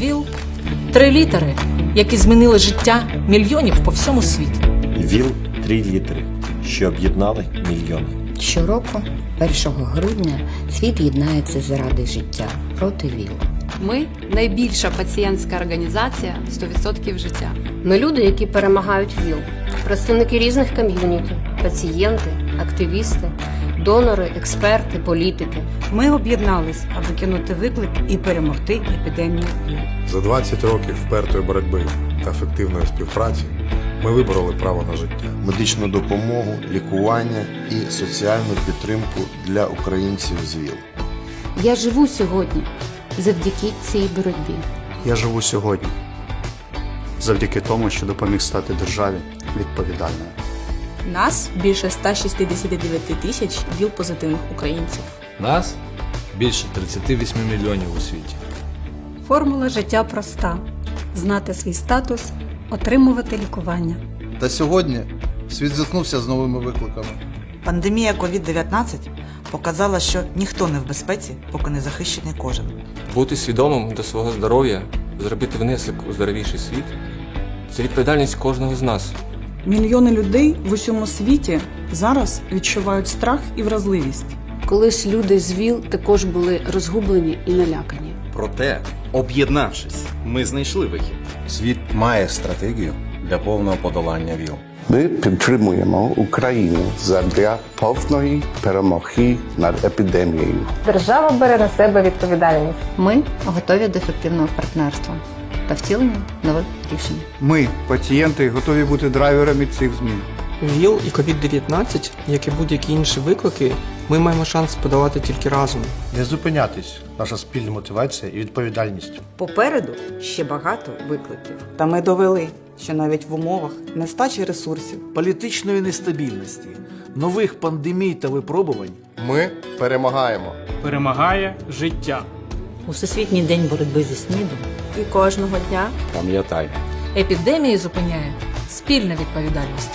ВІЛ три літери, які змінили життя мільйонів по всьому світі. ВІЛ три літери, що об'єднали мільйони. Щороку, 1 грудня, світ єднається заради життя проти ВІЛ. Ми найбільша пацієнтська організація 100% життя. Ми люди, які перемагають ВІЛ, представники різних ком'юніті, пацієнти, активісти, донори, експерти, політики. Ми об'єднались, аби кинути виклик і перемогти епідемію За 20 років впертої боротьби та ефективної співпраці ми вибороли право на життя. Медичну допомогу, лікування і соціальну підтримку для українців з ВІЛ. Я живу сьогодні завдяки цій боротьбі. Я живу сьогодні завдяки тому, що допоміг стати державі відповідальною. Нас більше 169 тисяч ВІЛ-позитивних українців. Нас більше 38 мільйонів у світі. Формула життя проста: знати свій статус, отримувати лікування. Та сьогодні світ зіткнувся з новими викликами. Пандемія COVID-19 показала, що ніхто не в безпеці, поки не захищений кожен. Бути свідомим до свого здоров'я, зробити внесок у здоровіший світ це відповідальність кожного з нас. Мільйони людей в усьому світі зараз відчувають страх і вразливість. Колись люди з ВІЛ також були розгублені і налякані. Проте, об'єднавшись, ми знайшли вихід. Світ має стратегію для повного подолання ВІЛ. Ми підтримуємо Україну задля повної перемоги над епідемією. Держава бере на себе відповідальність. Ми готові до ефективного партнерства та втілення нових рішень. Ми, пацієнти, готові бути драйверами цих змін. ВІЛ і COVID-19, як і будь-які інші виклики, ми маємо шанс подолати тільки разом. Не зупинятись, наша спільна мотивація і відповідальність. Попереду ще багато викликів. Та ми довели, що навіть в умовах нестачі ресурсів Політичної нестабільності, нових пандемій та випробувань Ми перемагаємо. Перемагає життя. У Всесвітній день боротьби зі СНІДом І кожного дня Пам'ятай. епідемії зупиняє спільна відповідальність.